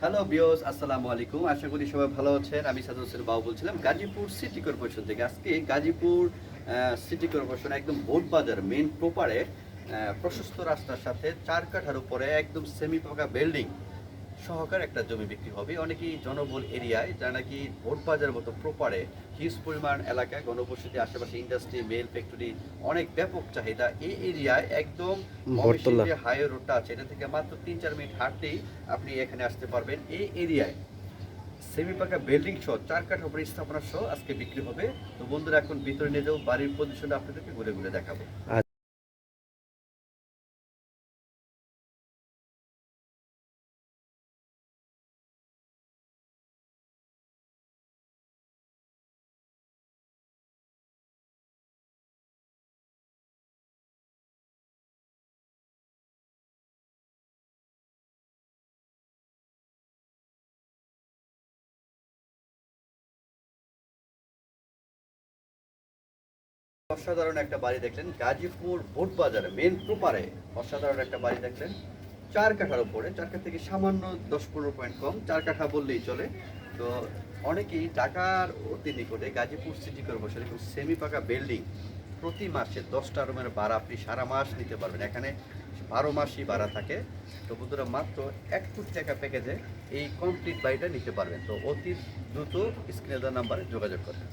Hello বিয়স আসসালামু আলাইকুম আশা করি সবাই ভালো আছেন। আমি সাদু হোসেন বাবু বলছিলাম, গাজীপুর সিটি কর্পোরেশন থেকে। আজকে গাজীপুর সিটি কর্পোরেশন একদম বাজার মেন প্রপারে প্রশস্ত রাস্তার সাথে চার কাঠার উপরে একদম সেমি পাকা বিল্ডিং সহকার একটা জমি বিক্রি হবে। অনেকেই জনবল এরিয়ায় যা নাকি ভোট বাজার মতো প্রপারে হিউজ পরিমাণ এলাকায় গণবসতি আশেপাশে ইন্ডাস্ট্রি মেল ফ্যাক্টরি অনেক ব্যাপক চাহিদা এই এরিয়ায় একদম। যে হাইওয়ে রোডটা আছে এটা থেকে মাত্র তিন চার মিনিট হাঁটলেই আপনি এখানে আসতে পারবেন। এই এরিয়ায় সেমি পাকা বিল্ডিং সহ চার কাঠ উপরে স্থাপনা সহ আজকে বিক্রি হবে। তো বন্ধুরা এখন ভিতরে নিয়ে যাব বাড়ির পজিশনটা আপনাদেরকে ঘুরে ঘুরে দেখাবো। অসাধারণ একটা বাড়ি দেখলেন। গাজীপুর বোট বাজারে মেন প্রপারে অসাধারণ একটা বাড়ি দেখলেন। চার কাঠার উপরে, চার কাঠা থেকে সামান্য দশ পনেরো পয়েন্ট কম, চার কাঠা বললেই চলে। তো অনেকেই ঢাকার অতি নিকটে গাজীপুর সিটি কর্পোরেশন এবং সেমি পাকা বিল্ডিং প্রতি মাসে দশটা রুমের ভাড়া আপনি সারা মাস নিতে পারবেন। এখানে বারো মাসই ভাড়া থাকে। তো বন্ধুরা, মাত্র এক কোটি টাকা প্যাকেজে এই কমপ্লিট বাড়িটা নিতে পারবেন। তো অতি দ্রুত স্ক্রিনে দেওয়া নাম্বারে যোগাযোগ করবেন।